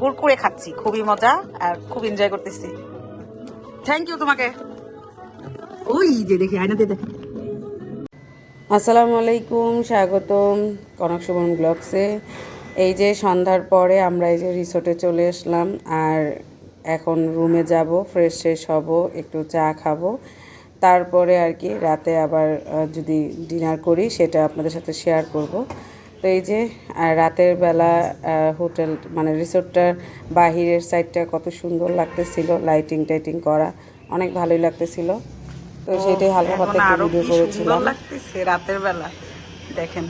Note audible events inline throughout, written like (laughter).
কুরকুরে খাচ্ছি খুবই মজা আর খুব এনজয় করতেছি। থ্যাংক ইউ তোমাকে। ওই যে দেখি আয়নাতে দেখি। আসসালামু আলাইকুম স্বাগতম কনক সুবন ব্লগসে। এই যে সন্ধ্যার পরে আমরা এই যে রিসোর্টে চলে আসলাম আর এখন রুমে যাব ফ্রেশ শেষ হব একটু চা খাব। তারপরে আর কি রাতে আবার যদি ডিনার করি সেটা আপনাদের সাথে শেয়ার করব। তো এই যে আর রাতের বেলা হোটেল মানে রিসোর্টটার বাহিরের সাইডটা কত সুন্দর লাগতেছিল লাইটিং টাইটিং করা অনেক ভালোই লাগতেছিল। তো সেটাই হালকা পাতলা একটু ভিডিও করেছিলাম। লাগতেছে রাতের বেলা দেখেন।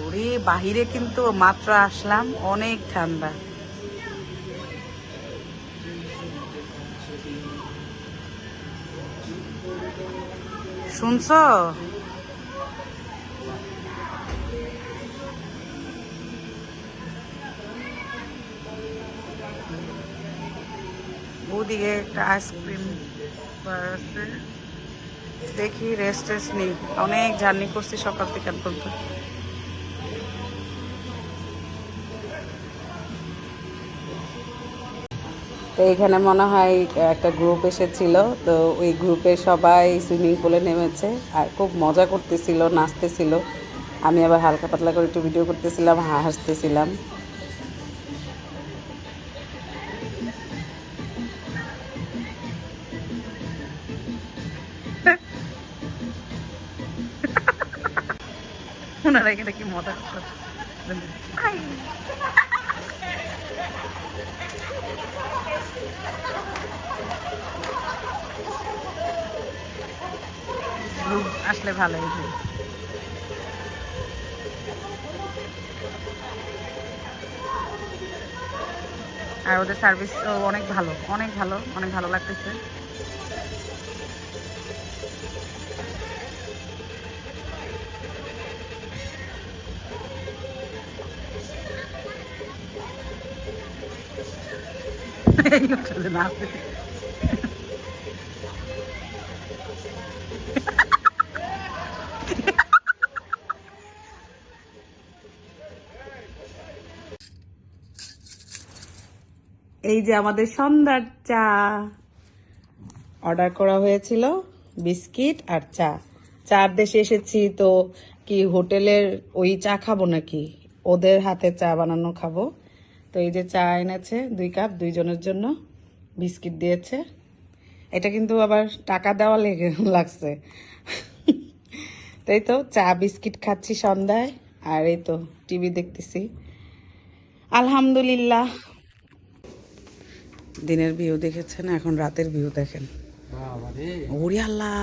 ওরে বাহিরে কিন্তু মাত্র আসলাম অনেক ঠান্ডা। শুনছো? ওদিকে একটা আইসক্রিম আছে। দেখি রেস্ট টেস্ট নেই। অনেক জার্নি করছি সকাল থেকে পর্যন্ত তো এখানে মনে হয় একটা গ্রুপ এসেছিল। তো ওই গ্রুপে সবাই সুইমিং পুলে নেমেছে। আর খুব মজা করতেছিল, নাচতেছিল। আমি আবার হালকা পাতলা করে একটু ভিডিও করতেছিলাম হাসতেছিলাম ওনারা এখানে কি মজা আসলে ভালো হয়েছে আর ওদের সার্ভিস অনেক ভালো অনেক ভালো অনেক ভালো লাগতেছে। এই যে আমাদের সন্ধ্যার চা। অর্ডার করা হয়েছিল বিস্কিট আর চা। চার দেশে এসেছি তো কি হোটেলের ওই চা খাব নাকি? ওদের হাতে চা বানানো খাব। তো এই যে চা এনেছে দুই কাপ দুইজনের জন্য বিস্কিট দিয়েছে। এটা কিন্তু আবার টাকা দেওয়া লেগে (laughs) লাগছে। তাই তো চা বিস্কিট খাচ্ছি সন্ধ্যায় আর এই তো টিভি দেখতেছি। আলহামদুলিল্লাহ। দিনের ভিউ দেখেছেন এখন রাতের ভিউ দেখেন। ওরে আল্লাহ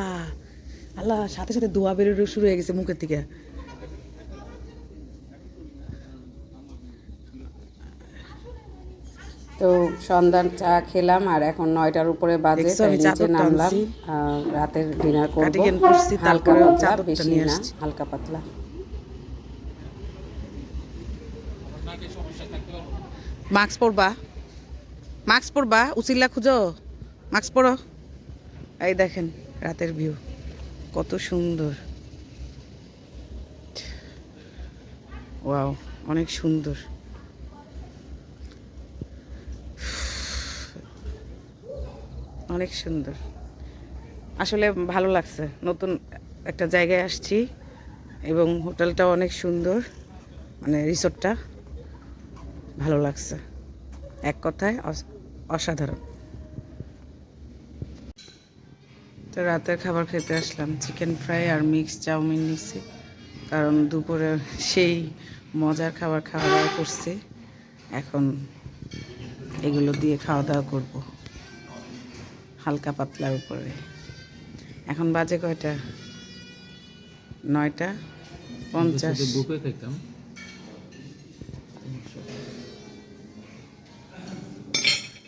আল্লাহ সাথে সাথে দোয়া বেরোনো শুরু হয়ে গেছে মুখের থেকে তো সন্ধ্যার চা খেলাম আর এখন নয়টার উপরে বাজে নিচে নামলাম। রাতের ডিনার করব। হালকা পাতলা বেশি না হালকা পাতলা। মাস্ক পরবা? মাস্ক পরবা? উচিল্লা খুঁজো? মাস্ক পরো? এই দেখেন রাতের ভিউ কত সুন্দর। ওয়াও অনেক সুন্দর। অনেক সুন্দর। আসলে ভালো লাগছে। নতুন একটা জায়গায় আসছি এবং হোটেলটাও অনেক সুন্দর। মানে রিসোর্টটা ভালো লাগছে। এক কথায় অস- অসাধারণ। তো রাতের খাবার খেতে আসলাম। চিকেন ফ্রাই আর মিক্স চাউমিন নিচ্ছি কারণ দুপুরে সেই মজার খাবার খাওয়া দাওয়া করছি। এখন এগুলো দিয়ে খাওয়া দাওয়া করব। হালকা পাতলার উপরে। এখন বাজে কয়টা? নয়টা পঞ্চাশ। খাইতাম।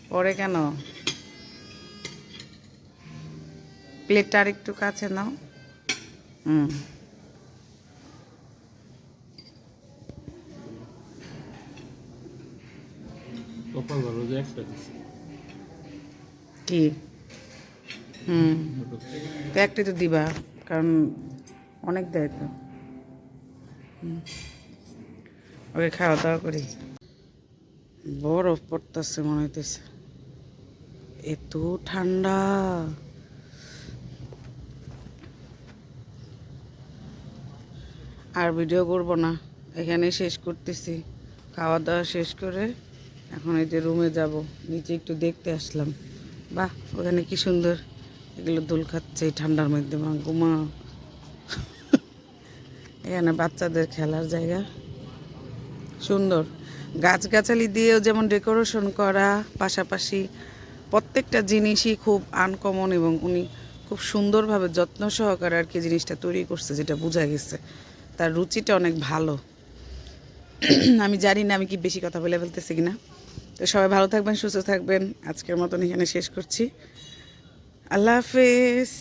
পরে কেন? প্লেটটা আর একটু কাছে নাও। হুম। কপাল ভালো যে একটা কি? হুম। তো একটাই তো দিবা, কারণ অনেক দেয় তো। ওকে খাওয়া দাওয়া করি। বরফ পড়তেছে মনে হইতেছে। এত ঠান্ডা। আর ভিডিও করব না। এখানে শেষ করতেছি। খাওয়া দাওয়া শেষ করে এখন এই যে রুমে যাব। নিচে একটু দেখতে আসলাম। বাহ, ওখানে কি সুন্দর। এগুলো দোল খাচ্ছে, এই ঠান্ডার মধ্যে মা ঘুমা এখানে বাচ্চাদের খেলার জায়গা। সুন্দর। গাছগাছালি দিয়েও যেমন ডেকোরেশন করা, পাশাপাশি প্রত্যেকটা জিনিসই খুব আনকমন এবং উনি খুব সুন্দরভাবে যত্ন সহকারে আর কি জিনিসটা তৈরি করছে, যেটা বোঝা গেছে। তার রুচিটা অনেক ভালো। আমি জানি না আমি কি বেশি কথা বলে ফেলতেছি কিনা। তো সবাই ভালো থাকবেন, সুস্থ থাকবেন। আজকের মতন এখানে শেষ করছি। আল্লাহ হাফেজ